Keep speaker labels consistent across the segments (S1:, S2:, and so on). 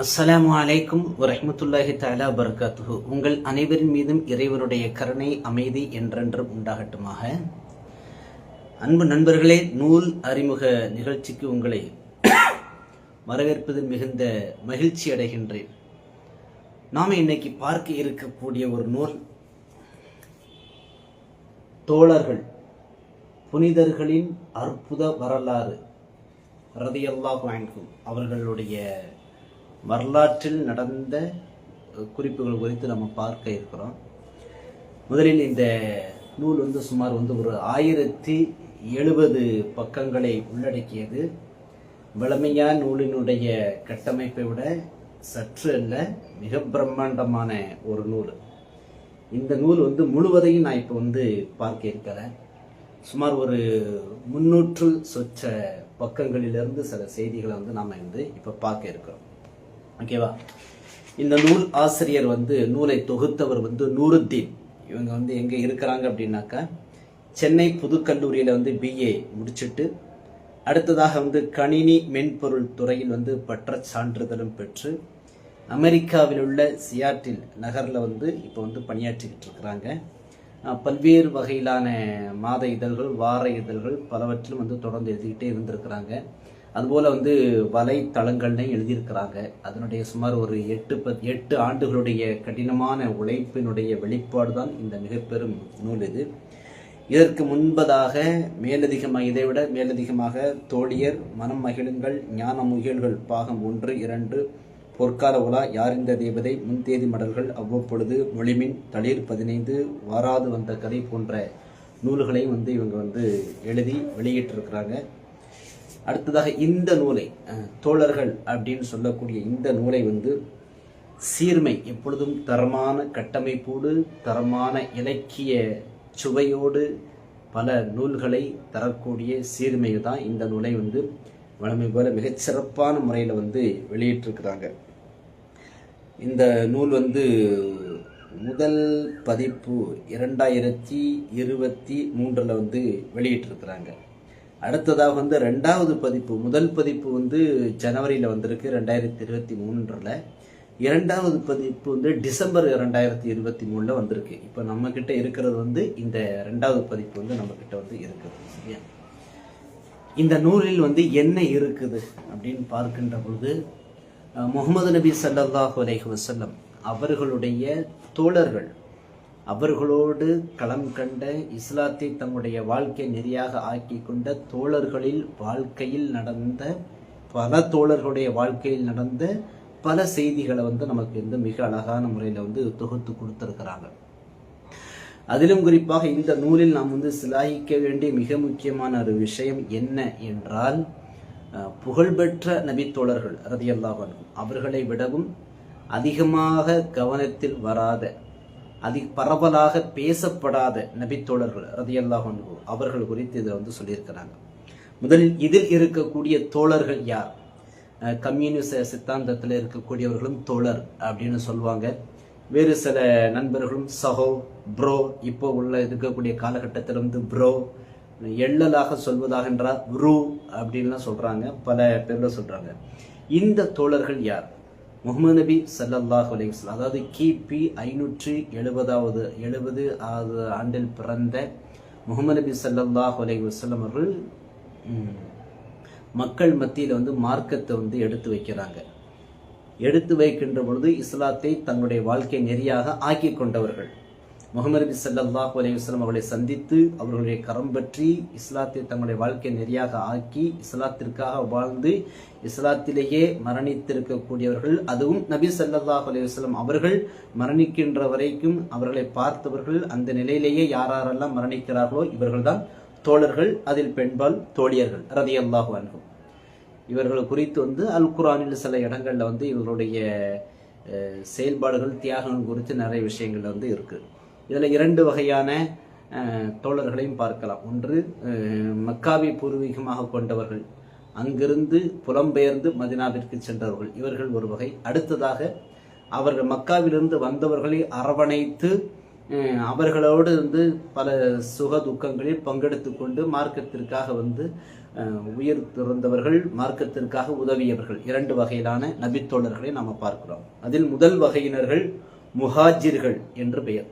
S1: அஸ்ஸலாமு அலைக்கும் வரஹ்மத்துல்லாஹி தாலா பரகாத்துஹு உங்கள் அனைவரின் மீதும் இறைவனுடைய கருணை அமைதி என்றென்றும் உண்டாகட்டுமாக. அன்பு நண்பர்களே நூல் அறிமுக நிகழ்ச்சிக்கு உங்களை வரவேற்பதில் மிகுந்த மகிழ்ச்சி அடைகின்றேன். நாம் இன்னைக்கு பார்க்க இருக்கக்கூடிய ஒரு நூல் தோழர்கள் புனிதர்களின் அற்புத வரலாறு ரதியல்லாஹு வாங்கும் அவர்களுடைய வரலாற்றில் நடந்த குறிப்புகள் குறித்து நம்ம பார்க்க இருக்கிறோம். முதலில் இந்த நூல் வந்து சுமார் வந்து ஒரு ஆயிரத்தி எழுபது பக்கங்களை உள்ளடக்கியது. வளமையா நூலினுடைய கட்டமைப்பை விட சற்று அல்ல மிக பிரம்மாண்டமான ஒரு நூல். இந்த நூல் வந்து முழுவதையும் நான் இப்போ வந்து பார்க்க இருக்கிறேன் சுமார் ஒரு முன்னூற்று சொச்ச பக்கங்களிலிருந்து சில செய்திகளை வந்து நாம் வந்து இப்போ பார்க்க இருக்கிறோம். ஓகேவா இந்த நூல் ஆசிரியர் வந்து நூலை தொகுத்தவர் வந்து நூருத்தீன். இவங்க வந்து எங்கே இருக்கிறாங்க அப்படின்னாக்கா சென்னை புதுக்கல்லூரியில் வந்து பிஏ முடிச்சிட்டு அடுத்ததாக வந்து கணினி மென்பொருள் துறையில் வந்து பற்ற சான்றிதழும் பெற்று அமெரிக்காவில் உள்ள சியாட்டில் நகரில் வந்து இப்போ வந்து பணியாற்றிக்கிட்டு இருக்கிறாங்க. பல்வேறு வகையிலான மாத இதழ்கள் வார இதழ்கள் பலவற்றிலும் வந்து தொடர்ந்து எழுதிக்கிட்டே இருந்திருக்கிறாங்க. அதுபோல் வந்து வலைத்தளங்கள்னே எழுதியிருக்கிறாங்க. அதனுடைய சுமார் ஒரு எட்டு பத் எட்டு ஆண்டுகளுடைய கடினமான உழைப்பினுடைய வெளிப்பாடு தான் இந்த மிகப்பெரும் நூல் இது. இதற்கு முன்பதாக மேலதிகமாக இதைவிட மேலதிகமாக தோழியர் மனம் மகிழுங்கள் ஞான முகில்கள் பாகம் ஒன்று இரண்டு பொற்கால உலா யாரிந்த தேவதை முன்தேதி மடல்கள் அவ்வப்பொழுது மொழிமின் தளிர் பதினைந்து வாராது வந்த கதை போன்ற நூல்களையும் வந்து இவங்க வந்து எழுதி வெளியிட்டிருக்கிறாங்க. அடுத்ததாக இந்த நூலை தோழர்கள் அப்படின்னு சொல்லக்கூடிய இந்த நூலை வந்து சீர்மை எப்பொழுதும் தரமான கட்டமைப்போடு தரமான இலக்கிய சுவையோடு பல நூல்களை தரக்கூடிய சீர்மையை தான் இந்த நூலை வந்து வளமை போல மிகச்சிறப்பான முறையில் வந்து வெளியிட்டிருக்கிறாங்க. இந்த நூல் வந்து முதல் பதிப்பு இரண்டாயிரத்தி இருபத்தி மூன்றில் வந்து வெளியிட்டிருக்கிறாங்க. அடுத்ததாக வந்து ரெண்டாவது பதிப்பு முதல் பதிப்பு வந்து ஜனவரியில் வந்திருக்கு ரெண்டாயிரத்தி இருபத்தி மூன்றில். இரண்டாவது பதிப்பு வந்து டிசம்பர் ரெண்டாயிரத்தி இருபத்தி மூணில் வந்திருக்கு. இப்போ நம்மக்கிட்ட இருக்கிறது வந்து இந்த ரெண்டாவது பதிப்பு வந்து நம்மக்கிட்ட வந்து இருக்குது சரியா? இந்த நூலில் வந்து என்ன இருக்குது அப்படின்னு பார்க்கின்ற பொழுது முகமது நபி சல்லாஹு அலைஹி வசல்லம் அவர்களுடைய தோழர்கள் அவர்களோடு களம் கண்ட இஸ்லாத்தை தங்களுடைய வாழ்க்கை நெறியாக ஆக்கி கொண்ட தோழர்களில் வாழ்க்கையில் நடந்த பல தோழர்களுடைய வாழ்க்கையில் நடந்த பல செய்திகளை வந்து நமக்கு வந்து மிக அழகான முறையில் வந்து தொகுத்து கொடுத்துருக்கிறாங்க அதிலும் குறிப்பாக இந்த நூலில் நாம் வந்து சிலாகிக்க வேண்டிய மிக முக்கியமான ஒரு விஷயம் என்ன என்றால் புகழ்பெற்ற நபித்தோழர்கள் ரதியல்லாஹன் அவர்களை விடவும் அதிகமாக கவனத்தில் வராத அதி பரவலாக பேசப்படாத நபித்தோழர்கள் ரதியல்லாஹு அவர்கள் குறித்து இதை வந்து சொல்லியிருக்கிறாங்க. முதலில் இதில் இருக்கக்கூடிய தோழர்கள் யார்? கம்யூனிஸ்ட கம்யூனிச சித்தாந்தத்தில் இருக்கக்கூடியவர்களும் தோழர் அப்படின்னு சொல்லுவாங்க. வேறு சில நண்பர்களும் சஹோ ப்ரோ இப்போ உள்ள இருக்கக்கூடிய காலகட்டத்தில் வந்து ப்ரோ எள்ளலாக சொல்வதாக என்றால் ப்ரூ அப்படின்லாம் சொல்கிறாங்க பல பேரில் சொல்கிறாங்க இந்த தோழர்கள் யார்? முகமது நபி ஸல்லல்லாஹு அலைஹி அதாவது கிபி ஐநூற்றி எழுபதாவது எழுபது ஆவது ஆண்டில் பிறந்த முகமது நபி ஸல்லல்லாஹு அலைஹி அவர்கள் மக்கள் மத்தியில் வந்து மார்க்கத்தை வந்து எடுத்து வைக்கிறாங்க. எடுத்து வைக்கின்ற பொழுது இஸ்லாத்தை தங்களுடைய வாழ்க்கை நெறியாக ஆக்கி கொண்டவர்கள். முகமது நபி ஸல்லல்லாஹு அலைஹி அவர்களை சந்தித்து அவர்களுடைய கரம் பற்றி இஸ்லாத்தை தங்களுடைய வாழ்க்கை நெறியாக ஆக்கி இஸ்லாத்திற்காக வாழ்ந்து இஸ்லாத்திலேயே மரணித்திருக்கக்கூடியவர்கள் அதுவும் நபி ஸல்லல்லாஹு அலைஹி அவர்கள் மரணிக்கின்ற வரைக்கும் அவர்களை பார்த்தவர்கள் அந்த நிலையிலேயே யாரெல்லாம் மரணிக்கிறார்களோ இவர்கள்தான் தோழர்கள் அதில் பெண்பால் தோழியர்கள் ரதியல்லாஹு அன்ஹும் இவர்கள் குறித்து வந்து அல் குரானில் சில இடங்களில் வந்து இவர்களுடைய செயல்பாடுகள் தியாகங்கள் குறித்து நிறைய விஷயங்கள் வந்து இருக்குது இதில் இரண்டு வகையான தோழர்களையும் பார்க்கலாம். ஒன்று மக்காவை பூர்வீகமாக கொண்டவர்கள். அங்கிருந்து புலம்பெயர்ந்து மதினாவிற்கு சென்றவர்கள். இவர்கள் ஒரு வகை. அடுத்ததாக அவர்கள் மக்காவிலிருந்து வந்தவர்களை அரவணைத்து அவர்களோடு வந்து பல சுக துக்கங்களில் பங்கெடுத்து கொண்டு மார்க்கத்திற்காக வந்து உயிர் துறந்தவர்கள் மார்க்கத்திற்காக உதவியவர்கள். இரண்டு வகையிலான நபித்தோழர்களை நாம் பார்க்கிறோம். அதில் முதல் வகையினர்கள் முஹாஜிர்கள் என்று பெயர்.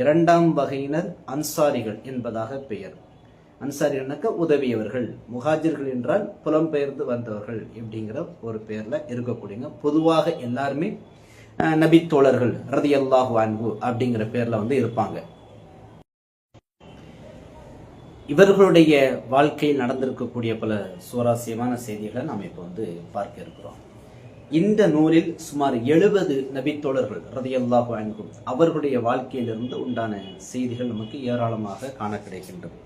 S1: இரண்டாம் வகையினர் அன்சாரிகள் என்பதாக பெயர். அன்சாரிகள்னாக்க உதவியவர்கள். முஹாஜிர்கள் என்றால் புலம்பெயர்ந்து வந்தவர்கள் அப்படிங்கிற ஒரு பெயர்ல இருக்கக்கூடியங்க பொதுவாக எல்லாருமே நபி நபித்தோழர்கள் ரதி அல்லாஹ் வான்பு அப்படிங்கிற பேர்ல வந்து இருப்பாங்க. இவர்களுடைய வாழ்க்கையில் நடந்திருக்கக்கூடிய பல சுவாரஸ்யமான செய்திகளை நாம் இப்போ வந்து பார்க்க இருக்கிறோம். இந்த நூலில் சுமார் எழுபது நபித்தோழர்கள் ரதியல்லாஹு அன்கும் அவர்களுடைய வாழ்க்கையிலிருந்து உண்டான செய்திகள் நமக்கு ஏராளமாக காண கிடைக்கின்றது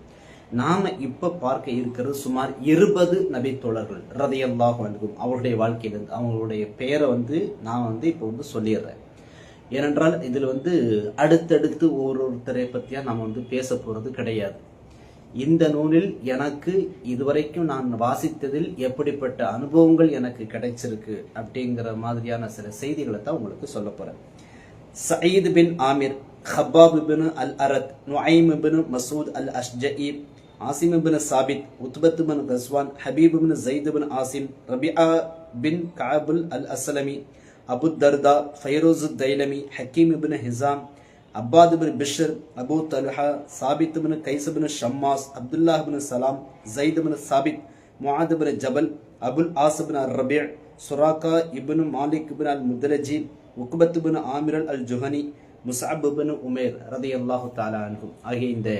S1: நாம இப்ப பார்க்க இருக்கிறது சுமார் இருபது நபித்தோழர்கள் ரதியல்லாஹு அன்கும் அவருடைய வாழ்க்கையிலிருந்து. அவங்களுடைய பெயரை வந்து நான் வந்து இப்போ வந்து சொல்லிடுறேன். ஏனென்றால் இதில் வந்து அடுத்தடுத்து ஒவ்வொருத்தரை பற்றியா நம்ம வந்து பேச போகிறது கிடையாது. இந்த நூலில் எனக்கு இதுவரைக்கும் நான் வாசித்ததில் எப்படிப்பட்ட அனுபவங்கள் எனக்கு கிடைச்சிருக்கு அப்படிங்கிற மாதிரியான சில செய்திகளை தான் உங்களுக்கு சொல்ல போறேன். சயீத் பின் ஆமிர் ஹப்பாப் பின் al Arath Nuaim bin Masud அல் அஷ்ஜஇ ஆசிம் பின் சாபித் உத்பத் பின் கஸ்வான் ஹபீப் பின் ஜெயித் பின் ஆசிம் ரபிஆ பின் Kabul al Aslami Abud Darda Fairuz Daylami Hakim bin Hisham Abbad bin Bishr Abu Talha Thabit bin Qais bin Shammas Abdullah Salam Zaid Thabit Muadh bin Jabal Abul Aas bin al Rabi Suraqa ibn Malik bin al Mudlaji Uqbah bin Amir al al Juhani Musab bin Umair ரதி அல்லாஹு தாலா அன்ஹும் ஆகிய இந்த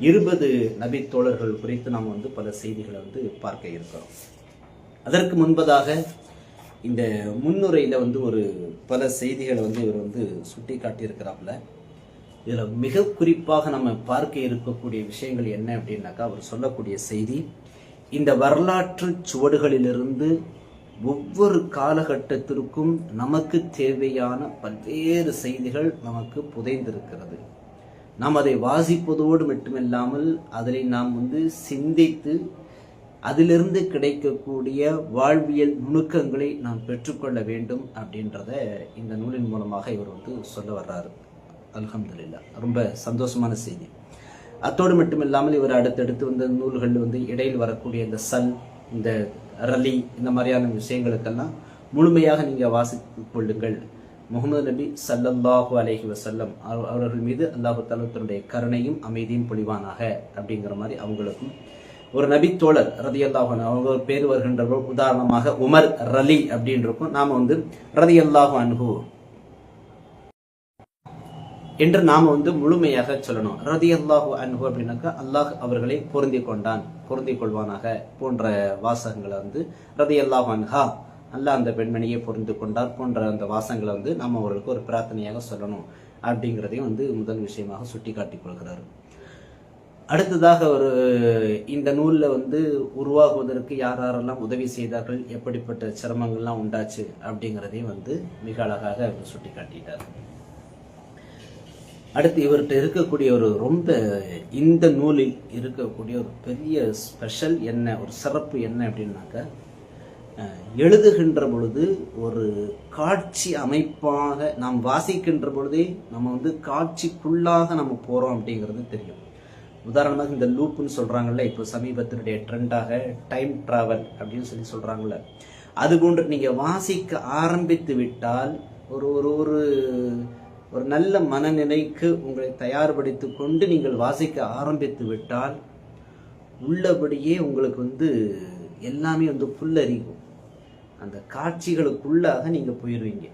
S1: இருபது நபி தோழர்கள் குறித்து நாம் வந்து பல செய்திகளை வந்து பார்க்க இருக்கிறோம். அதற்கு முன்பதாக இந்த முன்னுரையில் வந்து ஒரு பல செய்திகளை வந்து இவர் வந்து சுட்டி காட்டியிருக்கிறாப்புல இதில் மிக குறிப்பாக நம்ம பார்க்க இருக்கக்கூடிய விஷயங்கள் என்ன அப்படின்னாக்கா அவர் சொல்லக்கூடிய செய்தி இந்த வரலாற்று சுவடுகளிலிருந்து ஒவ்வொரு காலகட்டத்திற்கும் நமக்கு தேவையான பல்வேறு செய்திகள் நமக்கு புதைந்திருக்கிறது. நாம் அதை வாசிப்பதோடு மட்டுமில்லாமல் அதனை நாம் வந்து சிந்தித்து அதிலிருந்து கிடைக்கக்கூடிய வாழ்வியல் நுணுக்கங்களை நாம் பெற்றுக்கொள்ள வேண்டும் அப்படின்றத இந்த நூலின் மூலமாக இவர் வந்து சொல்ல வர்றாரு. அலமதுல்லா ரொம்ப சந்தோஷமான செய்தி. அத்தோடு மட்டுமில்லாமல் இவர் அடுத்தடுத்து வந்த நூல்கள் வந்து இடையில் வரக்கூடிய இந்த சல் இந்த ரலி இந்த மாதிரியான விஷயங்களுக்கெல்லாம் முழுமையாக நீங்கள் வாசித்து கொள்ளுங்கள். முகமது நபி சல்லல்லாஹு அலைஹி வசல்லம் அவர்- அவர்கள் மீது அல்லாஹு தலத்தினுடைய கருணையும் அமைதியும் பொழிவானாக அப்படிங்கிற மாதிரி அவங்களுக்கும் ஒரு நபி தோழர் ரதி அல்லாஹன் அவங்க ஒரு பேர் வருகின்றவர்கள் உதாரணமாக உமர் ரலி அப்படின்றக்கும் நாம் வந்து ரதி அல்லாஹு அன்ஹு என்று நாம வந்து முழுமையாக சொல்லணும். ரதி அல்லாஹு அன்பு அப்படின்னாக்கா அல்லாஹ் அவர்களை பொருந்தி கொண்டான் பொருந்தி கொள்வானாக போன்ற வாசகங்களை வந்து ரதி அல்லாஹு அன்ஹா அல்லாஹ் அந்த பெண்மணியை பொருந்து கொண்டார் போன்ற அந்த வாசகங்களை வந்து நாம் அவர்களுக்கு ஒரு பிரார்த்தனையாக சொல்லணும் அப்படிங்கிறதையும் வந்து முதல் விஷயமாக சுட்டி காட்டிக் கொள்கிறார். அடுத்ததாக ஒரு இந்த நூலில் வந்து உருவாகுவதற்கு யார் யாரெல்லாம் உதவி செய்தார்கள் எப்படிப்பட்ட சிரமங்கள்லாம் உண்டாச்சு அப்படிங்கிறதையும் வந்து மிக அழகாக அவர் சுட்டி காட்டிட்டார் அடுத்து இவர்கிட்ட இருக்கக்கூடிய ஒரு ரொம்ப இந்த நூலில் இருக்கக்கூடிய ஒரு பெரிய ஸ்பெஷல் என்ன ஒரு சிறப்பு என்ன அப்படின்னாக்கா எழுதுகின்ற பொழுது ஒரு காட்சி அமைப்பாக நாம் வாசிக்கின்ற பொழுதே நம்ம வந்து காட்சிக்குள்ளாக நம்ம போகிறோம் அப்படிங்கிறது தெரியும். உதாரணமாக இந்த லூப்புன்னு சொல்கிறாங்கல்ல இப்போ சமீபத்தினுடைய ட்ரெண்டாக டைம் ட்ராவல் அப்படின்னு சொல்லி சொல்கிறாங்கல்ல அது போன்று நீங்கள் வாசிக்க ஆரம்பித்து விட்டால் ஒரு ஒரு ஒரு ஒரு நல்ல மனநிலைக்கு உங்களை தயார்படுத்தி கொண்டு நீங்கள் வாசிக்க ஆரம்பித்து விட்டால் உள்ளபடியே உங்களுக்கு வந்து எல்லாமே வந்து புல்லறிவும் அந்த காட்சிகளுக்குள்ளாக நீங்கள் போயிடுவீங்க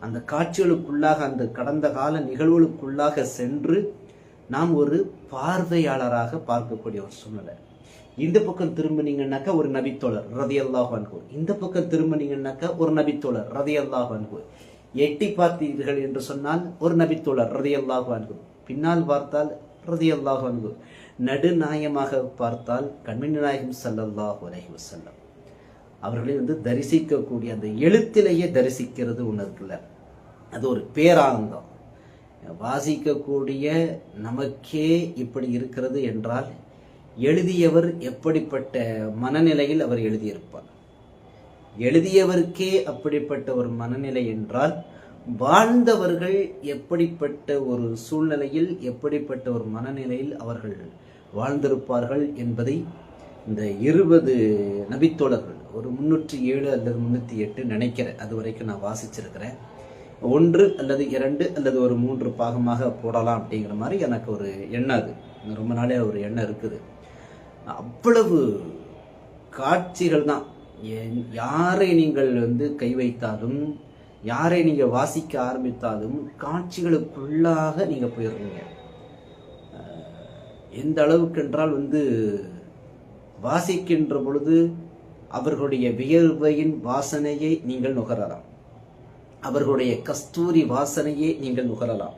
S1: அந்த காட்சிகளுக்குள்ளாக அந்த கடந்த கால நிகழ்வுகளுக்குள்ளாக சென்று நாம் ஒரு பார்வையாளராக பார்க்கக்கூடிய ஒரு சூழ்நிலை. இந்த பக்கம் திரும்பினீங்கன்னாக்கா ஒரு நபித்தோழர் ரதி அல்லாஹ் இந்த பக்கம் திரும்பினீங்கன்னாக்கா ஒரு நபித்தோழர் ரதி அல்லாஹ் எட்டி பார்த்தீர்கள் என்று சொன்னால் ஒரு நபித்தோழர் ரதி அல்லாஹ் பின்னால் பார்த்தால் ரதி அல்லாஹ் நடுநாயமாக பார்த்தால் கண்மணி நாயகம் ஸல்லல்லாஹு அலைஹி வஸல்லம். அவர்களை வந்து தரிசிக்கக்கூடிய அந்த எழுத்திலேயே தரிசிக்கிறது ஒன்று இருக்குல்ல அது ஒரு பேரானந்தம். வாசிக்கக்கூடிய நமக்கே இப்படி இருக்கிறது என்றால் எழுதியவர் எப்படிப்பட்ட மனநிலையில் அவர் எழுதியிருப்பார். எழுதியவருக்கே அப்படிப்பட்ட ஒரு மனநிலை என்றால் வாழ்ந்தவர்கள் எப்படிப்பட்ட ஒரு சூழ்நிலையில் எப்படிப்பட்ட ஒரு மனநிலையில் அவர்கள் வாழ்ந்திருப்பார்கள் என்பதை இந்த இருபது நபித்தோழர்கள் ஒரு முன்னூற்றி ஏழு அல்லது முன்னூற்றி எட்டு நினைக்கிறேன் அது வரைக்கும் நான் வாசிச்சிருக்கிறேன். ஒன்று அல்லது இரண்டு அல்லது ஒரு மூன்று பாகமாக போடலாம் அப்படிங்கிற மாதிரி எனக்கு ஒரு எண்ணம் அது. ரொம்ப நாளே ஒரு எண்ணம் இருக்குது. அவ்வளவு காட்சிகள் தான் யாரை நீங்கள் வந்து கை வைத்தாலும் யாரை நீங்கள் வாசிக்க ஆரம்பித்தாலும் காட்சிகளுக்குள்ளாக நீங்கள் போயிடுறீங்க எந்த அளவுக்கு என்றால் வந்து வாசிக்கின்ற பொழுது அவர்களுடைய வியர்வையின் வாசனையை நீங்கள் நுகரலாம். அவர்களுடைய கஸ்தூரி வாசனையை நீங்கள் நுகரலாம்.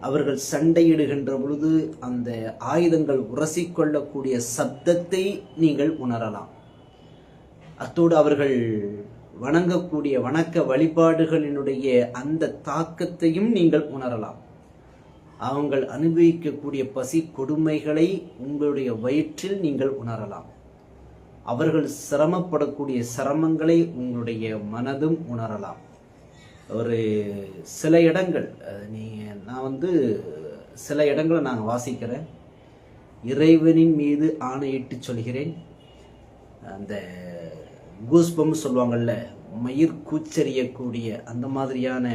S1: அவர்கள் சண்டையிடுகின்ற பொழுது அந்த ஆயுதங்கள் உரசிக்கொள்ளக்கூடிய சப்தத்தை நீங்கள் உணரலாம். அத்தோடு அவர்கள் வணங்கக்கூடிய வணக்க வழிபாடுகளினுடைய அந்த தாக்கத்தையும் நீங்கள் உணரலாம். அவங்கள் அனுபவிக்கக்கூடிய பசி கொடுமைகளை உங்களுடைய வயிற்றில் நீங்கள் உணரலாம். அவர்கள் சிரமப்படக்கூடிய சிரமங்களை உங்களுடைய மனதும் உணரலாம். ஒரு சில இடங்கள் நீங்கள் நீ நான் வந்து சில இடங்களை நான் வாசிக்கிறேன். இறைவனின் மீது ஆணையிட்டு சொல்கிறேன். அந்த கூஸ்பம் சொல்லுவாங்கள்ல மயிர் கூச்சரியக்கூடிய அந்த மாதிரியான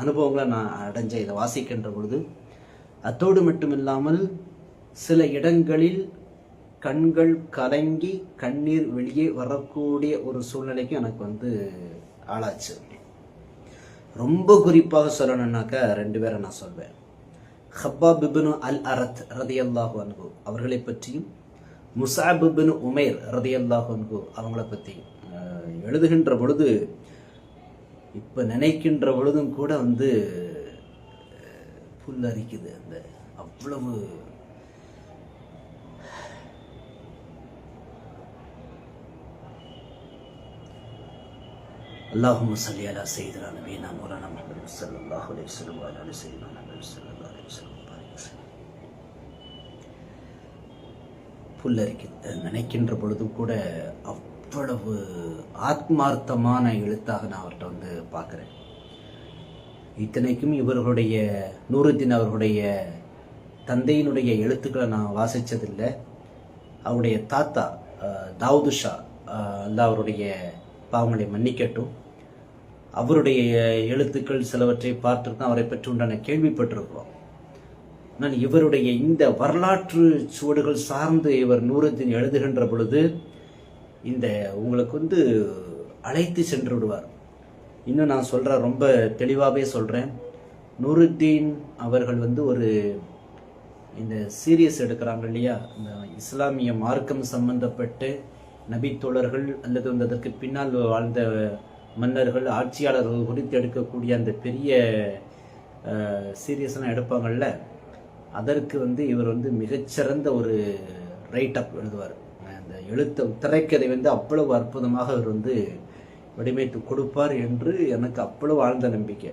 S1: அனுபவங்களை நான் அடைஞ்சேன். இதை வாசிக்கின்ற பொழுது அத்தோடு மட்டுமில்லாமல் சில இடங்களில் கண்கள் கலங்கி கண்ணீர் வெளியே வரக்கூடிய ஒரு சூழ்நிலைக்கு எனக்கு வந்து ஆளாச்சு. ரொம்ப குறிப்பாக சொல்லணும்னாக்கா ரெண்டு பேரை நான் சொல்வேன். ஹப்பா பிபினு அல் அரத் ரதியல்லாஹு அன்பு அவர்களை பற்றியும் முசாபுபின் உமேர் ரதையல்லாஹு அவங்கள பற்றி எழுதுகின்ற பொழுது இப்போ நினைக்கின்ற பொழுதும் கூட வந்து புல்லரிக்குது அந்த அவ்வளவு அல்லாஹும் சல்லி அலா செய்தான் நபீனா மூலானா முகமது சல்லாஹ் அலி சொல்லுவா அலி செய்தான் புல்லரிக்குது நினைக்கின்ற பொழுதும் கூட அவ்வளவு ஆத்மார்த்தமான எழுத்தாக நான் அவர்கிட்ட வந்து பார்க்குறேன். இத்தனைக்கும் இவர்களுடைய நூறுத்தீன் அவர்களுடைய தந்தையினுடைய எழுத்துக்களை நான் வாசித்ததில்லை அவருடைய தாத்தா தாவூதுஷா தாவூது ஷா அவருடைய பாவங்களை மன்னிக்கட்டும். அவருடைய எழுத்துக்கள் சிலவற்றை பார்த்துருக்கோம் அவரை பற்றி உண்டான கேள்விப்பட்டிருக்கிறோம். ஆனால் இவருடைய இந்த வரலாற்று சுவடுகள் சார்ந்து இவர் நூறத்தின் எழுதுகின்ற பொழுது இந்த உங்களுக்கு வந்து அழைத்து சென்று விடுவார். இன்னும் நான் சொல்கிறேன் ரொம்ப தெளிவாகவே சொல்கிறேன் நூருத்தீன் அவர்கள் வந்து ஒரு இந்த சீரியஸ் எடுக்கிறாங்க இல்லையா? இந்த இஸ்லாமிய மார்க்கம் சம்பந்தப்பட்டு நபித்தோழர்கள் அல்லது வந்து அதற்கு பின்னால் வாழ்ந்த மன்னர்கள் ஆட்சியாளர்கள் குறித்து எடுக்கக்கூடிய அந்த பெரிய சீரியஸ்லாம் எடுப்பாங்கள்ல அதற்கு வந்து இவர் வந்து மிகச்சிறந்த ஒரு ரைட் அப் எழுதுவார். அந்த எழுத்த திரைக்கதை வந்து அவ்வளவு அற்புதமாக அவர் வந்து வடிவமைத்து கொடுப்பார் என்று எனக்கு அவ்வளவு ஆழ்ந்த நம்பிக்கை.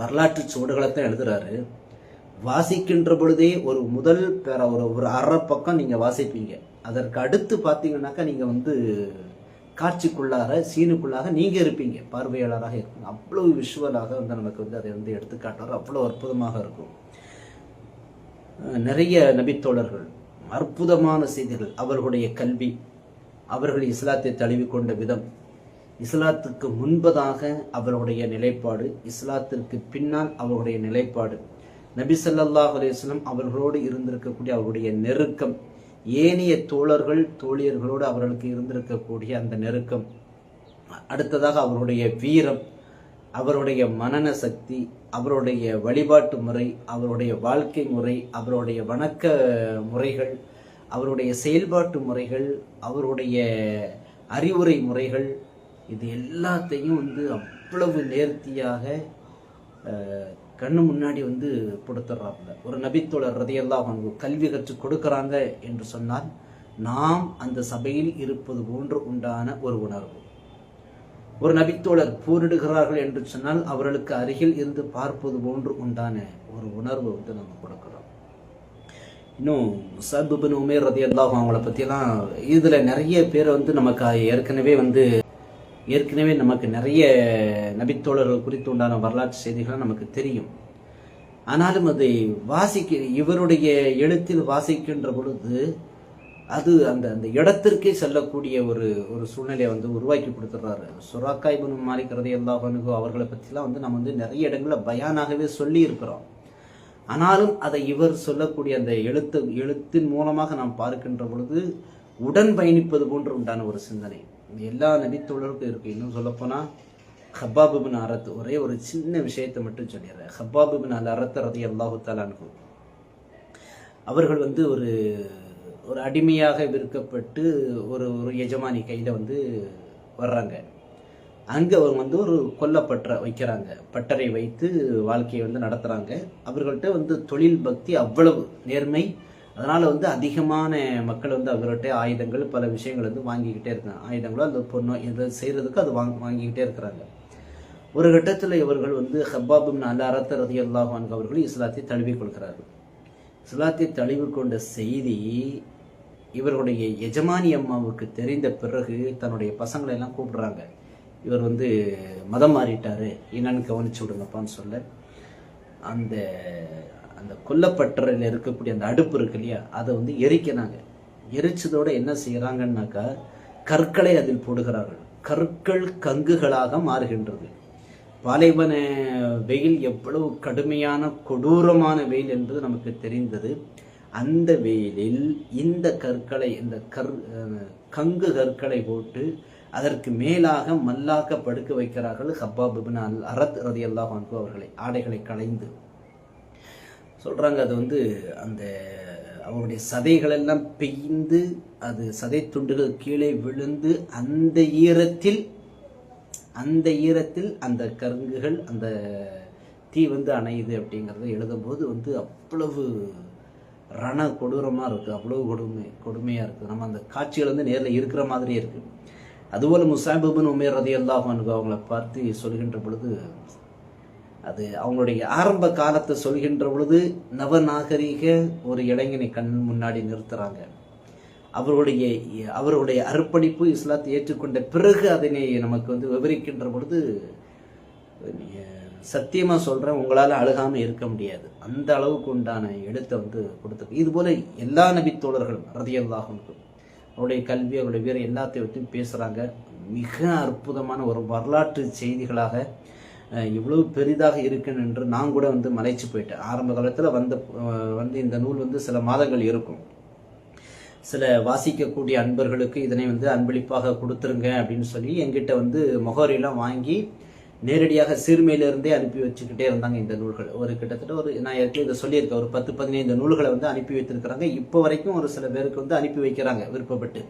S1: வரலாற்று சுவடுகளை தான் எழுதுறாரு. வாசிக்கின்ற பொழுதே ஒரு முதல் பேர ஒரு ஒரு அரை பக்கம் நீங்கள் வாசிப்பீங்க. அதற்கு அடுத்து பார்த்தீங்கன்னாக்கா நீங்கள் வந்து காட்சிக்குள்ளாக சீனுக்குள்ளாக நீங்கள் இருப்பீங்க. பார்வையாளராக இருப்பீங்க. அவ்வளோ விஷுவலாக வந்து நமக்கு வந்து அதை வந்து எடுத்துக்காட்டுவார். அவ்வளோ அற்புதமாக இருக்கும். நிறைய நபித்தோழர்கள் அற்புதமான செய்திகள் அவர்களுடைய கல்வி அவர்கள் இஸ்லாத்தை தழுவிக்கொண்ட விதம் இஸ்லாத்துக்கு முன்பதாக அவர்களுடைய நிலைப்பாடு இஸ்லாத்திற்கு பின்னால் அவர்களுடைய நிலைப்பாடு. நபி சல்லாஹ் அலைஹி அவர்களோடு இருந்திருக்கக்கூடிய அவருடைய நெருக்கம் ஏனைய தோழர்கள் தோழியர்களோடு அவர்களுக்கு இருந்திருக்கக்கூடிய அந்த நெருக்கம் அடுத்ததாக அவருடைய வீரம் அவருடைய மனன சக்தி அவருடைய வழிபாட்டு முறை அவருடைய வாழ்க்கை முறை அவருடைய வணக்க முறைகள் அவருடைய செயல்பாட்டு முறைகள் அவருடைய அறிவுரை முறைகள் இது எல்லாத்தையும் வந்து அவ்வளவு நேர்த்தியாக கண்ணு முன்னாடி வந்து கொடுத்துட்றாங்க ஒரு நபித்தோழர் ரதையெல்லாம் அவங்க கல்வி கற்றுக் கொடுக்குறாங்க என்று சொன்னால் நாம் அந்த சபையில் இருப்பது போன்று உண்டான ஒரு உணர்வு. ஒரு நபித்தோழர் போரிடுகிறார்கள் என்று சொன்னால் அவர்களுக்கு அருகில் இருந்து பார்ப்பது போன்று உண்டான ஒரு உணர்வு வந்து நம்ம கொடுக்கிறோம். இன்னும் முசாபிபின் உமேர் ரதி அல்லாஹ் அவங்கள பற்றியெல்லாம் இதில் நிறைய பேர் வந்து நமக்கு ஏற்கனவே வந்து ஏற்கனவே நமக்கு நிறைய நபித்தோழர்கள் குறித்து உண்டான வரலாற்று செய்திகள் நமக்கு தெரியும். ஆனாலும் அதை வாசிக்க இவருடைய எழுத்தில் வாசிக்கின்ற பொழுது அது அந்த அந்த இடத்திற்கே செல்லக்கூடிய ஒரு ஒரு சூழ்நிலையை வந்து உருவாக்கி கொடுத்துட்றாரு. சுராக்கா மாறிக்கிறது மாலிக் அவர்களை பற்றிலாம் வந்து நம்ம வந்து நிறைய இடங்களில் பயானாகவே சொல்லி இருக்கிறோம் ஆனாலும் அதை இவர் சொல்லக்கூடிய அந்த எழுத்து எழுத்தின் மூலமாக நாம் பார்க்கின்ற பொழுது உடன் பயணிப்பது போன்று உண்டான ஒரு சிந்தனை. எல்லா நபித்தோழருக்கும் இருக்கு. இன்னும் சொல்லப்போனால் ஹப்பாபுபின் அரத் ஒரே ஒரு சின்ன விஷயத்தை மட்டும் சொல்லிடுறேன். ஹப்பாபுபின் அல் அரத் ரதி அல்லாஹு தாலான்கு அவர்கள் வந்து ஒரு ஒரு அடிமையாக விற்கப்பட்டு ஒரு ஒரு எஜமானி கையில் வந்து வர்றாங்க. அங்கே அவங்க வந்து ஒரு கொல்லப்பற்ற வைக்கிறாங்க. பட்டறை வைத்து வாழ்க்கையை வந்து நடத்துகிறாங்க அவர்கள்ட்ட வந்து தொழில் பக்தி அவ்வளவு நேர்மை. அதனால் வந்து அதிகமான மக்கள் வந்து அவர்கிட்ட ஆயுதங்கள் பல விஷயங்கள் வந்து வாங்கிக்கிட்டே இருக்காங்க. ஆயுதங்களோ அந்த பொண்ணோ எதை செய்கிறதுக்கு அது வாங்க வாங்கிக்கிட்டே இருக்கிறாங்க. ஒரு கட்டத்தில் இவர்கள் வந்து ஹப்பாபும் நல்ல அரத்த ரதி அல்லாஹான் அவர்கள் இஸ்லாத்தை தழுவி கொள்கிறார்கள். இஸ்லாத்தை தழுவி கொண்ட செய்தி இவருடைய எஜமானி அம்மாவுக்கு தெரிந்த பிறகு தன்னுடைய பசங்களை எல்லாம் கூப்பிடுறாங்க. இவர் வந்து மதம் மாறிட்டாரு. என்னன்னு கவனிச்சு விடுங்கப்பான்னு சொல்ல. அந்த அந்த கொல்லப்பட்டறையில் இருக்கக்கூடிய அந்த அடுப்பு இருக்கு இல்லையா அதை வந்து எரிக்கிறாங்க. எரிச்சதோட என்ன செய்கிறாங்கன்னாக்கா கற்களை அதில் போடுகிறார்கள். கற்கள் கங்குகளாக மாறுகின்றது. பாலைவன வெயில் எவ்வளவு கடுமையான கொடூரமான வெயில் என்பது நமக்கு தெரிந்தது. அந்த வெயிலில் இந்த கற்களை இந்த கற் கங்கு கற்களை போட்டு அதற்கு மேலாக மல்லாக்க படுக்க வைக்கிறார்கள் ஹப்பாபிபின் அல் அரத் ரதி அல்லாஹ் அவர்களை ஆடைகளை களைந்து. சொல்கிறாங்க அது வந்து அந்த அவருடைய சதைகளெல்லாம் பெய்ந்து அது சதை துண்டுகள் கீழே விழுந்து அந்த ஈரத்தில் அந்த ஈரத்தில் அந்த கருங்குகள் அந்த தீ வந்து அணையுது அப்படிங்கிறத எழுதும்போது வந்து அவ்வளவு ரண கொடூரமாக இருக்குது அவ்வளவு கொடுமை கொடுமையாக இருக்குது நம்ம அந்த காட்சிகள் வந்து நேரில் இருக்கிற மாதிரியே இருக்குது அதுபோல் முசாபிபின் உமேர் ரதி அல்லாஹ் அவங்கள பார்த்து சொல்கின்ற பொழுது அது அவங்களுடைய ஆரம்ப காலத்தை சொல்கின்ற பொழுது நவநாகரிக ஒரு இளைஞனை கண் முன்னாடி நிறுத்துகிறாங்க அவருடைய அவருடைய அர்ப்பணிப்பு இஸ்லாத்தை ஏற்றுக்கொண்ட பிறகு அதனை நமக்கு வந்து விவரிக்கின்ற பொழுது சத்தியமாக சொல்கிறேன் உங்களால் அழுகாமல் இருக்க முடியாது. அந்த அளவுக்கு உண்டான எழுத்தை வந்து கொடுத்துருக்கு. இது போல் எல்லா நபி தோழர்களும் ரதியல்லாகும் அவருடைய கல்வி அவருடைய வீரம் எல்லாத்தையும் பற்றி பேசுகிறாங்க மிக அற்புதமான ஒரு வரலாற்று செய்திகளாக இவ்வளவு பெரிதாக இருக்குன்னு என்று நான் கூட வந்து மலைச்சு போயிட்டேன். ஆரம்ப காலத்தில் வந்த வந்து இந்த நூல் வந்து சில மாதங்கள் இருக்கும். சில வாசிக்கக்கூடிய அன்பர்களுக்கு இதனை வந்து அன்பளிப்பாக கொடுத்துருங்க அப்படின்னு சொல்லி எங்கிட்ட வந்து முகவரியெல்லாம் வாங்கி நேரடியாக சிறுமையிலிருந்தே அனுப்பி வச்சுக்கிட்டே இருந்தாங்க இந்த நூல்கள். ஒரு கிட்டத்தட்ட ஒரு நான் ஏற்கனவே இதை சொல்லியிருக்கேன். ஒரு பத்து பதினைந்து நூல்களை வந்து அனுப்பி வைத்திருக்கிறாங்க. இப்போ வரைக்கும் ஒரு சில பேருக்கு வந்து அனுப்பி வைக்கிறாங்க விருப்பப்பட்டு.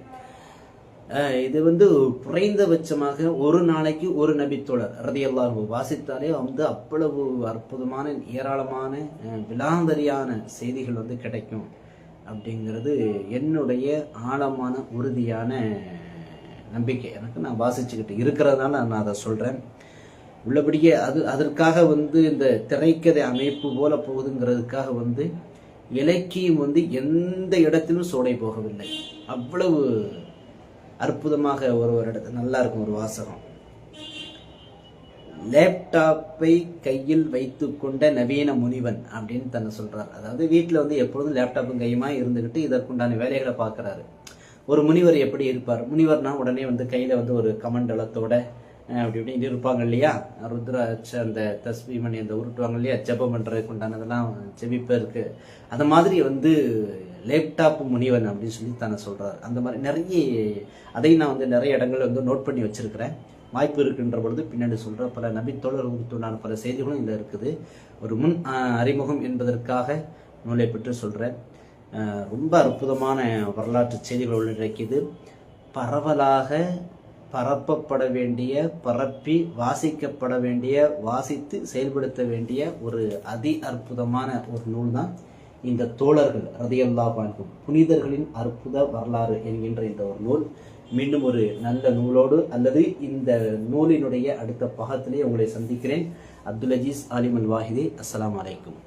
S1: இது வந்து குறைந்தபட்சமாக ஒரு நாளைக்கு ஒரு நபித்தோழர் ரதியல்லாஹு வாசித்தாலே வந்து அவ்வளவு அற்புதமான ஏராளமான விலாந்தரியான செய்திகள் வந்து கிடைக்கும் அப்படிங்கிறது என்னுடைய ஆழமான உறுதியான நம்பிக்கை. எனக்கு நான் வாசிச்சுக்கிட்டு இருக்கிறதுனால நான் அதை சொல்கிறேன் உள்ளபடியே அது அதற்காக வந்து இந்த திரைக்கதை அமைப்பு போல போகுதுங்கிறதுக்காக வந்து இலக்கியம் வந்து எந்த இடத்திலும் சோடை போகவில்லை. அவ்வளவு அற்புதமாக ஒரு ஒரு இடத்து நல்லா இருக்கும் ஒரு வாசகம். லேப்டாப்பை கையில் வைத்து கொண்ட நவீன முனிவன் அப்படின்னு தன்னை சொல்றார். அதாவது வீட்டில் வந்து எப்பொழுதும் லேப்டாப்பும் கையுமா இருந்துக்கிட்டு இதற்குண்டான வேலைகளை பார்க்குறாரு. ஒரு முனிவர் எப்படி இருப்பார்? முனிவர்னா உடனே வந்து கையில் வந்து ஒரு கமண்டலத்தோட அப்படி இப்படி இருப்பாங்க இல்லையா? ருத்ராட்ச அந்த தஸ்மீமணி அந்த உருட்டுவாங்க இல்லையா? ஜபம் பண்ணுறதுக்கு உண்டானதெல்லாம் ஜெபிப்ப இருக்கு. அந்த மாதிரி வந்து லேப்டாப் முனிவன் அப்படின்னு சொல்லி தானே சொல்கிறார் அந்த மாதிரி நிறைய அதையும் நான் வந்து நிறைய இடங்கள் வந்து நோட் பண்ணி வச்சுருக்கிறேன். வாய்ப்பு இருக்குன்ற பொழுது பின்னாடி சொல்கிற பல நபித்தோழர் உண்டான பல செய்திகளும் இதில் இருக்குது. ஒரு முன் அறிமுகம் என்பதற்காக நூலை பற்றி சொல்கிறேன் ரொம்ப அற்புதமான வரலாற்று செய்திகள் உள்ளடக்கியது. பரவலாக பரப்பப்பட வேண்டிய பரப்பி வாசிக்கப்பட வேண்டிய வாசித்து செயல்படுத்த வேண்டிய ஒரு அதி அற்புதமான ஒரு நூல் தான் இந்த தோழர்கள் ரதியல்லா பான்கும் புனிதர்களின் அற்புத வரலாறு என்கின்ற இந்த ஒரு நூல். மீண்டும் ஒரு நல்ல நூலோடு அல்லது இந்த நூலினுடைய அடுத்த பாகத்திலே உங்களை சந்திக்கிறேன். அப்துல் அஜீஸ் அலிமல் வாஹிதி அஸ்லாம் வலைக்கும்